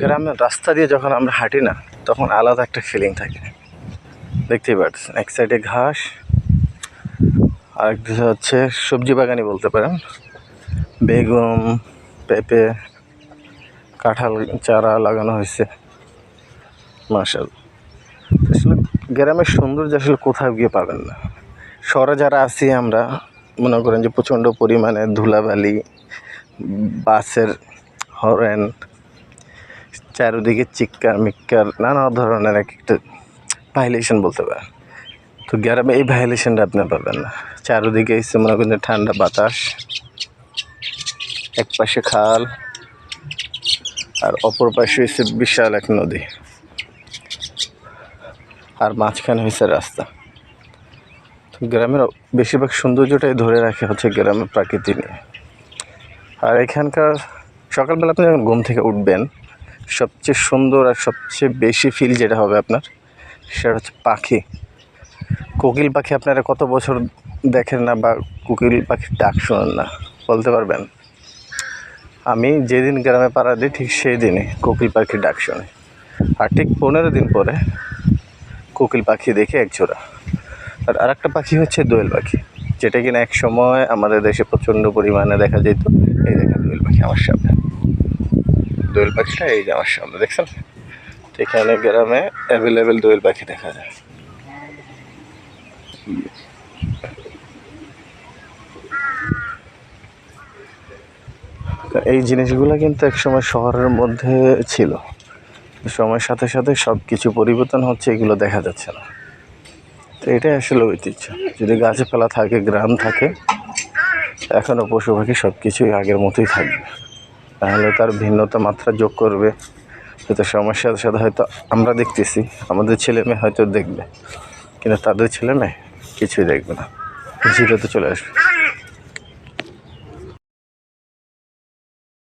গ্রামের রাস্তা দিয়ে যখন আমরা হাঁটি না, তখন আলাদা একটা ফিলিং থাকে। দেখতেই পাচ্ছেন এক সাইডে ঘাস আর হচ্ছে সবজি বাগানই বলতে পারেন। বেগুন, পেঁপে, কাঁঠাল, চারা লাগানো হয়েছে। মার্শাল আসলে গ্রামের সৌন্দর্য আসলে কোথাও গিয়ে পাবেন না। শহরে যারা আছি আমরা, মনে করেন যে প্রচণ্ড পরিমাণে ধুলাবালি, বাসের হরেন চারিদিকে চিৎকার মিক্কার নানা ধরনের এক একটা ভাইলেশন বলতে পারেন। তো গ্রামে এই ভাইলেশনটা আপনি পাবেন না। চারিদিকে এসে মনে করেন ঠান্ডা বাতাস, এক পাশে খাল, আর অপর পাশে হচ্ছে বিশাল এক নদী। আর মাঝখানে হয়েছে রাস্তা। তো গ্রামের বেশিরভাগ সৌন্দর্যটাই ধরে রাখে হচ্ছে গ্রামের প্রাকৃতি নিয়ে। আর এখানকার সকালবেলা আপনি যখন ঘুম থেকে উঠবেন সবচেয়ে সুন্দর আর সবচেয়ে বেশি ফিল যেটা হবে আপনার, সেটা হচ্ছে পাখি। কোকিল পাখি আপনারা কত বছর দেখেন না বা কোকিল পাখির ডাক শোনেন না, বলতে পারবেন? আমি যেদিন গ্রামে পাড়া দিই, ঠিক সেই দিনে কোকিল পাখির ডাক শুনি। আর ঠিক পনেরো দিন পরে কোকিল পাখি দেখে এক জোড়া আর আরেকটা পাখি হচ্ছে দোয়েল পাখি, যেটা কিনা এক সময় আমাদের দেশে প্রচণ্ড পরিমাণে দেখা যেত। এই দেখেন দোয়েল পাখি আমার সামনে। দোয়েল পাখিটা, এই যে আমার সামনে, দেখছেন? তো এখানে গ্রামে অ্যাভেলেবেল দোয়েল পাখি দেখা যায়। এই জিনিসগুলো কিন্তু একসময় শহরের মধ্যে ছিল। সময়ের সাথে সাথে সব কিছু পরিবর্তন হচ্ছে, এগুলো দেখা যাচ্ছে না। তো এটাই আসলে ঐতিহ্য। যদি গাছপালা থাকে, গ্রাম থাকে এখনও পশু পাখি সব কিছুই আগের মতোই থাকবে। তাহলে তার ভিন্নতা মাত্রা যোগ করবে। হয়তো সময়ের সাথে সাথে হয়তো আমরা দেখতেছি, আমাদের ছেলে মেয়ে হয়তো দেখবে। কিন্তু তাদের ছেলে মেয়ে কিছুই দেখবে না। জিরোতে চলে আসবে।